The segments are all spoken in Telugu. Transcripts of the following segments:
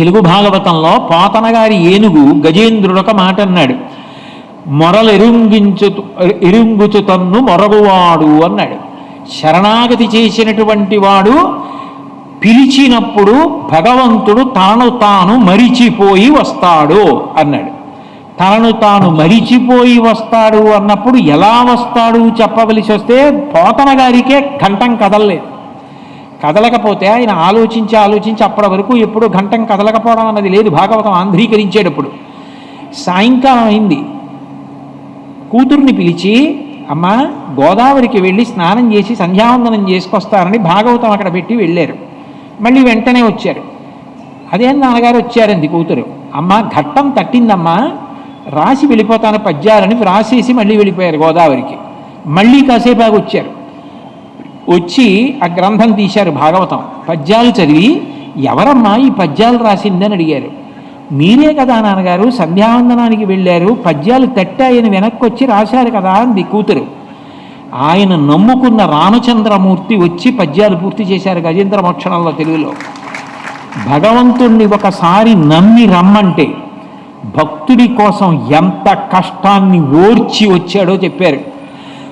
తెలుగు భాగవతంలో పోతనగారి ఏనుగు గజేంద్రుడు ఒక మాట అన్నాడు మొరలెరుంగించు ఎరుంగుచు తన్ను మొరగువాడు అన్నాడు. శరణాగతి చేసినటువంటి వాడు పిలిచినప్పుడు భగవంతుడు తాను తాను మరిచిపోయి వస్తాడు అన్నాడు. తనను తాను మరిచిపోయి వస్తాడు అన్నప్పుడు ఎలా వస్తాడు చెప్పవలసి వస్తే పోతన గారికే కంఠం కదలలేదు. కదలకపోతే ఆయన ఆలోచించి ఆలోచించి అప్పటి వరకు ఎప్పుడూ ఘంటం కదలకపోవడం అన్నది లేదు. భాగవతం ఆంధ్రీకరించేటప్పుడు. సాయంకాలం అయింది. కూతుర్ని పిలిచి అమ్మ గోదావరికి వెళ్ళి స్నానం చేసి సంధ్యావందనం చేసుకొస్తారని భాగవతం అక్కడ పెట్టి వెళ్ళారు. మళ్ళీ వెంటనే వచ్చారు. అదే నాన్నగారు వచ్చారండి కూతురు? అమ్మ ఘట్టం తట్టిందమ్మా. రాసి వెళ్ళిపోతాను పద్యాలని రాసేసి మళ్ళీ వెళ్ళిపోయారు గోదావరికి. మళ్ళీ కాసేపాగా వచ్చారు వచ్చి ఆ గ్రంథం తీశారు భాగవతం. పద్యాలు చదివి ఎవరమ్మా ఈ పద్యాలు రాసిందని అడిగారు. మీరే కదా నాన్నగారు సంధ్యావందనానికి వెళ్ళారు పద్యాలు తట్టాయని వెనక్కి వచ్చి రాశారు కదా అంది కూతురు. ఆయన నమ్ముకున్న రామచంద్రమూర్తి వచ్చి పద్యాలు పూర్తి చేశారు గజేంద్ర మోక్షణంలో తెలుగులో. భగవంతుణ్ణి ఒకసారి నమ్మి రమ్మంటే భక్తుడి కోసం ఎంత కష్టాన్ని ఓర్చి వచ్చాడో చెప్పారు.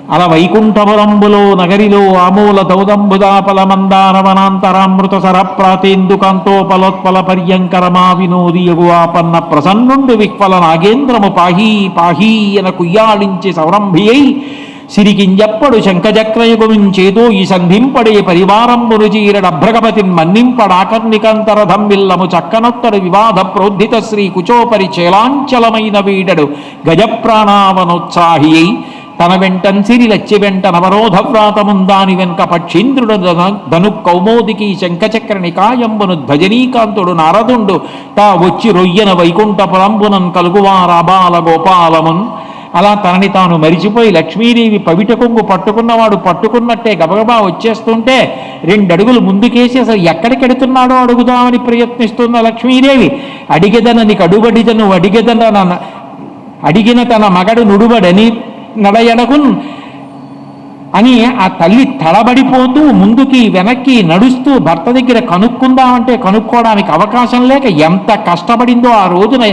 అలా వైకుంఠపురంబులో నగరిలో ఆమూల దౌదంబుదాపల మందారవనాంతరామృత సరప్రాతేందుకాంతోపలోత్పల పర్యంకరమా వినోది యగువాపన్న ప్రసన్నుండు విహ్వల నాగేంద్రము పాహీ పాహీ అన కుయ్యాళించి సౌరంభియై సిరికింజప్పడు శంఖచక్రయుగమించేదో ఈ సంధింపడే పరివారంబును చీరడభ్రగపతి మన్నింపడాకర్ణికంతరథం విల్లము చక్కనొత్తడు వివాద ప్రోద్ధిత శ్రీ కుచోపరి చేలాంచలమైన వీడడు గజప్రాణావనోత్సాహి తన వెంటన్ సిరి లచ్చి వెంట నవరోధ దాని వెనుక పక్షీంద్రుడు ధను- కౌమోదికి శంఖచక్ర నికాయంబును ధ్వజనీకాంతుడు నారదుండు. తా వచ్చి రొయ్యన వైకుంఠపురంబునన్ కలుగువారాబాల గోపాలమున్ అలా తనని తాను మరిచిపోయి లక్ష్మీదేవి పవిట కొంగు పట్టుకున్నవాడు పట్టుకున్నట్టే గబగబా వచ్చేస్తుంటే రెండడుగులు ముందుకేసి అసలు ఎక్కడికెడుతున్నాడో అడుగుదామని ప్రయత్నిస్తున్న లక్ష్మీదేవి. అడిగెదనని అడుగడిదను అడిగెదన అడిగిన తన మగడు నుడుబడని నడయడకున్ అని ఆ తల్లి తడబడిపోతూ ముందుకి వెనక్కి నడుస్తూ భర్త దగ్గర కనుక్కుందామంటే కనుక్కోవడానికి అవకాశం లేక ఎంత కష్టపడిందో ఆ రోజున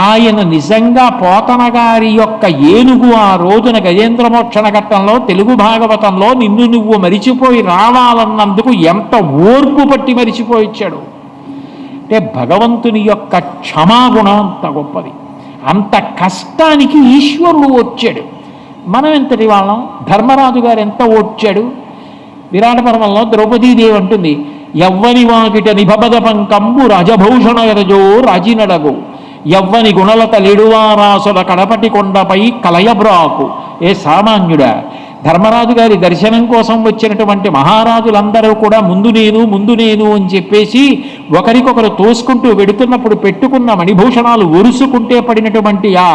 ఆయన నిజంగా పోతన గారి యొక్క ఏనుగు ఆ రోజున గజేంద్రమోక్షణ ఘట్టంలో తెలుగు భాగవతంలో నిన్ను నువ్వు మరిచిపోయి రావాలన్నందుకు ఎంత ఓర్పు పట్టి మరిచిపోయిచ్చాడు. అంటే భగవంతుని యొక్క క్షమాగుణం అంత గొప్పది. అంత కష్టానికి ఈశ్వరుడు వచ్చాడు. మనం ఎంతటి వాళ్ళం ధర్మరాజు గారు ఎంత ఓడ్చాడు? విరాట పర్వంలో ద్రౌపదీదేవి అంటుంది ఎవ్వని వాకిట నిభబద పంకంబు రజభూషణ రజో రాజినడగు. ఎవ్వని గుణలత లిడువారాసుల కడపటి కొండపై కలయబ్రాకు. ఏ సామాన్యుడా? ధర్మరాజు గారి దర్శనం కోసం వచ్చినటువంటి మహారాజులందరూ కూడా ముందు నేను ముందు నేను అని చెప్పేసి ఒకరికొకరు తోసుకుంటూ వెడుతున్నప్పుడు పెట్టుకున్న మణిభూషణాలు ఒరుసుకుంటే పడినటువంటి ఆ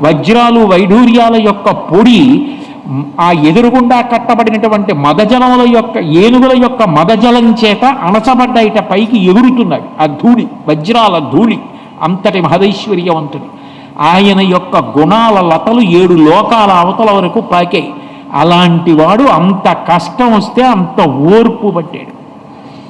వజ్రాలు వైఢూర్యాల యొక్క పొడి ఆ ఎదురుగుండా కట్టబడినటువంటి మదజలముల యొక్క ఏనుగుల యొక్క మదజలం చేత అణచబడ్డాయిట పైకి ఎగురుతున్నవి. ఆ ధూళి వజ్రాల ధూళి అంతటి మహదైశ్వర్యవంతుడు ఆయన యొక్క గుణాల లతలు ఏడు లోకాల అవతల వరకు పాకాయి. అలాంటి వాడు అంత కష్టం వస్తే అంత ఓర్పు పట్టాడు.